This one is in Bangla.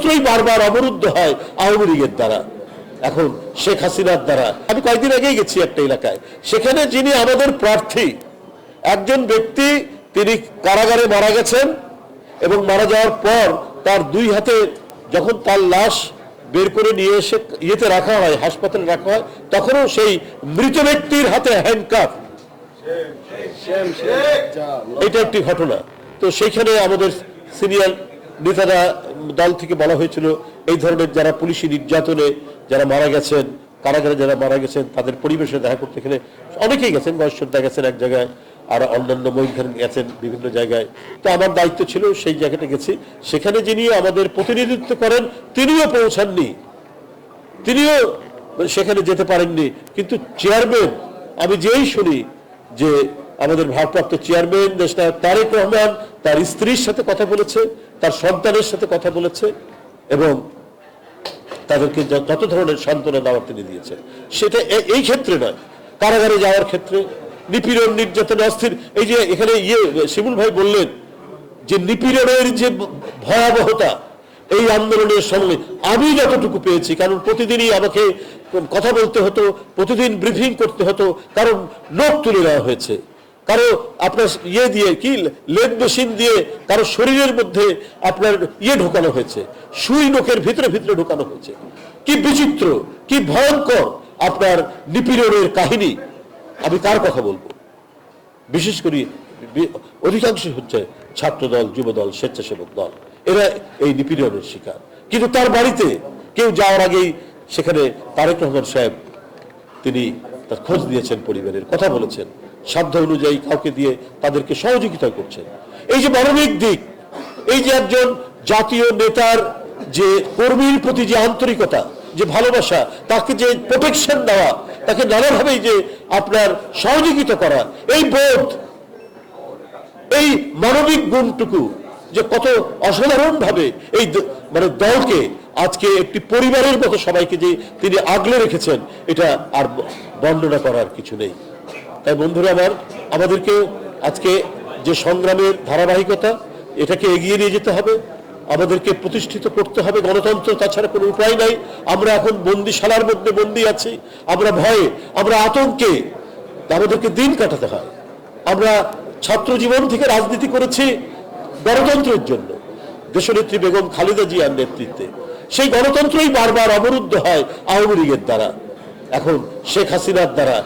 গণতন্ত্রই বারবার অবরুদ্ধ হয় আওয়ামী লীগের দ্বারা এখন শেখ হাসিনার দ্বারা আমি কয়েকদিন আগেই গেছি একটা এলাকায় সেখানে যিনি আমাদের প্রার্থী একজন ব্যক্তি তিনি কারাগারে মারা গেছেন এবং মারা যাওয়ার পর তার দুই হাতে যখন তার লাশ বের করে নিয়ে এসে ইয়েতে রাখা হয় হাসপাতালে রাখা হয় তখনও সেই মৃত ব্যক্তির হাতে হ্যান্ডকাফ এটা একটি ঘটনা তো সেইখানে আমাদের সিনিয়র নেতারা দল থেকে বলা হয়েছিল, এই ধরনের যারা পুলিশি নির্যাতনে যারা মারা গেছেন, কারাগারে যারা মারা গেছেন, তাদের পরিবেশে দেখা করতে গেলে অনেকেই গেছেন গয়েশ্বরদা গেছেন এক জায়গায়, আর অন্যান্য মহিখান গেছেন বিভিন্ন জায়গায়। তো আমার দায়িত্ব ছিল, সেই জায়গাটা গেছি। সেখানে যিনি আমাদের প্রতিনিধিত্ব করেন, তিনিও পৌঁছাননি। তিনিও সেখানে যেতে পারেননি। কিন্তু চেয়ারম্যান আমি যেই শুনি যে আমাদের ভারপ্রাপ্ত চেয়ারম্যান দেশনায়ক তারেক রহমান তার স্ত্রীর সাথে কথা বলেছে, তার সন্তানের সাথে কথা বলেছে এবং তাদেরকে যত ধরনের সান্ত্বনা দেওয়ার তিনি দিয়েছেন। সেটা এই ক্ষেত্রে নয়। কারাগারে যাওয়ার ক্ষেত্রে, নিপীড়ন, নির্যাতন, অস্থির, এই যে এখানে ইয়ে শিমুল ভাই বললেন যে নিপীড়নের যে ভয়াবহতা, এই আন্দোলনের সঙ্গে আমি যতটুকু পেয়েছি, কারণ প্রতিদিনই আমাকে কথা বলতে হতো, প্রতিদিন ব্রিফিং করতে হতো, কারণ নোট তুলে দেওয়া হয়েছে। কারও আপনার ইয়ে দিয়ে কি, লেদ মেশিন দিয়ে কারও শরীরের মধ্যে আপনার ইয়ে ঢোকানো হয়েছে, সুই নোকের ভিতরে ভিতরে ঢোকানো হয়েছে। কি বিচিত্র, কি ভয়ঙ্কর আপনার নিপীড়নের কাহিনী। আমি কার কথা বলব? বিশেষ করে বি- অধিকাংশ হচ্ছে ছাত্রদল, যুবদল, স্বেচ্ছাসেবক দল। এরা এই নিপীড়নের শিকার। কিন্তু তার বাড়িতে কেউ যাওয়ার আগেই সেখানে তারেক রহমান সাহেব, তিনি তার খোঁজ দিয়েছেন পরিবারের, কথা বলেছেন। সাধ্য অনুযায়ী কাউকে দিয়ে তাদেরকে সহযোগিতা করছেন এই যে মানবিক দিক, এই যে একজন জাতীয় নেতার যে কর্মীর প্রতি যে আন্তরিকতা, যে ভালোবাসা, তাকে যে প্রোটেকশন দেওয়া, তাকে নানাভাবেই যে আপনার সহযোগিতা করা, এই বোধ, এই মানবিক গুণটুকু যে কত অসাধারণভাবে এই মানে দলকে আজকে একটি পরিবারের মতো সবাইকে যে তিনি আগলে রেখেছেন, এটা আর বর্ণনা করার কিছু নেই। তাই বন্ধুরা আমার আমাদেরকে আজকে যে সংগ্রামের ধারাবাহিকতা, এটাকে এগিয়ে নিয়ে যেতে হবে, আমাদেরকে প্রতিষ্ঠিত করতে হবে, গণতন্ত্র তাছাড়া কোনো উপায় নাই, আমরা এখন বন্দিশালার মধ্যে বন্দি আছি, আমরা ভয়ে, আমরা আতঙ্কে, আমাদেরকে দিন কাটাতে হয়। আমরা ছাত্র জীবন থেকে রাজনীতি করেছি গণতন্ত্রের জন্য। দেশনেত্রী বেগম খালেদা জিয়ার নেতৃত্বে। সেই গণতন্ত্রই বারবার অবরুদ্ধ হয় আওয়ামী লীগের দ্বারা। এখন শেখ হাসিনার দ্বারা